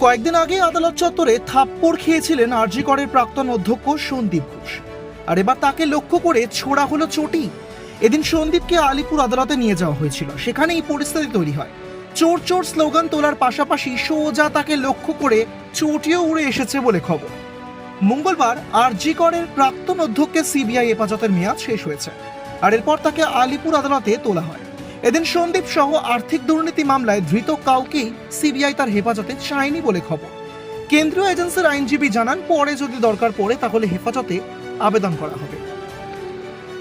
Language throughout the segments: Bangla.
কয়েকদিন আগে আদালত চত্বরে থাপ্পড় খেয়েছিলেন আরজি করের প্রাক্তন অধ্যক্ষ সন্দীপ ঘোষ। আর এবার তাকে লক্ষ্য করে ছোড়া হলো চটি। এদিন সন্দীপকে আলিপুর আদালতে নিয়ে যাওয়া হয়েছিল। সেখানে এই পরিস্থিতি তৈরি হয়। চোর চোর স্লোগান তোলার পাশাপাশি সোজা তাকে লক্ষ্য করে চটিও উড়ে এসেছে বলে খবর। মঙ্গলবার আরজি করের প্রাক্তন অধ্যক্ষের সিবিআই হেফাজতের মেয়াদ শেষ হয়েছে। আর এরপর তাকে আলিপুর আদালতে তোলা হয়। এদিন সন্দীপ সহ আর্থিক দুর্নীতি মামলায় ধৃত কাউকেই সিবিআই তার হেফাজতে চায়নি বলে খবর। কেন্দ্রীয় এজেন্সির আইনজীবী জানান, পরে যদি দরকার পড়ে তাহলে হেফাজতে আবেদন করা হবে।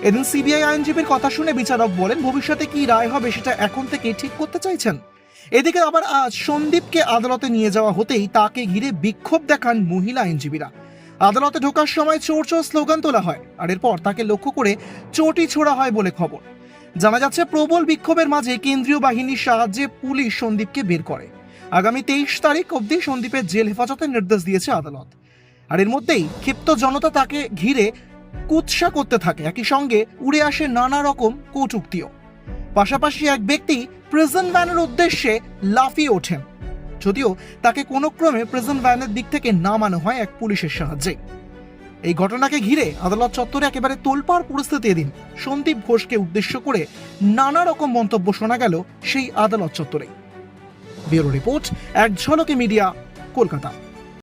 এদিন সিবিআই আইনজীবীর কথা শুনে বিচারক বলেন, ভবিষ্যতে কি রায় হবে সেটা এখন থেকেই ঠিক করতে চাইছেন। এদিকে আবার আজ সন্দীপকে আদালতে নিয়ে যাওয়া হতেই তাকে ঘিরে বিক্ষোভ দেখান মহিলা আইনজীবীরা। আদালতে ঢোকার সময় চোর চোর স্লোগান তোলা হয়, আর এরপর তাকে লক্ষ্য করে চটি ছোড়া হয় বলে খবর। জানা যাচ্ছে, প্রবল বিক্ষোভের মাঝে কেন্দ্রীয় বাহিনীর সাহায্যে পুলিশ সন্দীপকে বের করে। আগামী তেইশ তারিখ অবধি সন্দীপের জেল হেফাজতের নির্দেশ দিয়েছে আদালত। আর এর মধ্যেই ক্ষিপ্ত জনতা তাকে ঘিরে কুৎসা করতে থাকে। একই সঙ্গে উড়ে আসে নানা রকম কটুক্তিও। পাশাপাশি এক ব্যক্তি প্রিজন ভ্যানের উদ্দেশ্যে লাফিয়ে ওঠেন। যদিও তাকে কোনো ক্রমে প্রিজন ভ্যানের দিক থেকে নামানো হয় এক পুলিশের সাহায্যে। এই ঘটনাকে ঘিরে আদালত চত্বরে একেবারে তোলপাড় পরিস্থিতি এদিন। সন্দীপ ঘোষকে উদ্দেশ্য করে নানা রকম মন্তব্য শোনা গেল সেই আদালত চত্বরে। ব্যুরো রিপোর্ট, এক ঝলকে মিডিয়া, কলকাতা।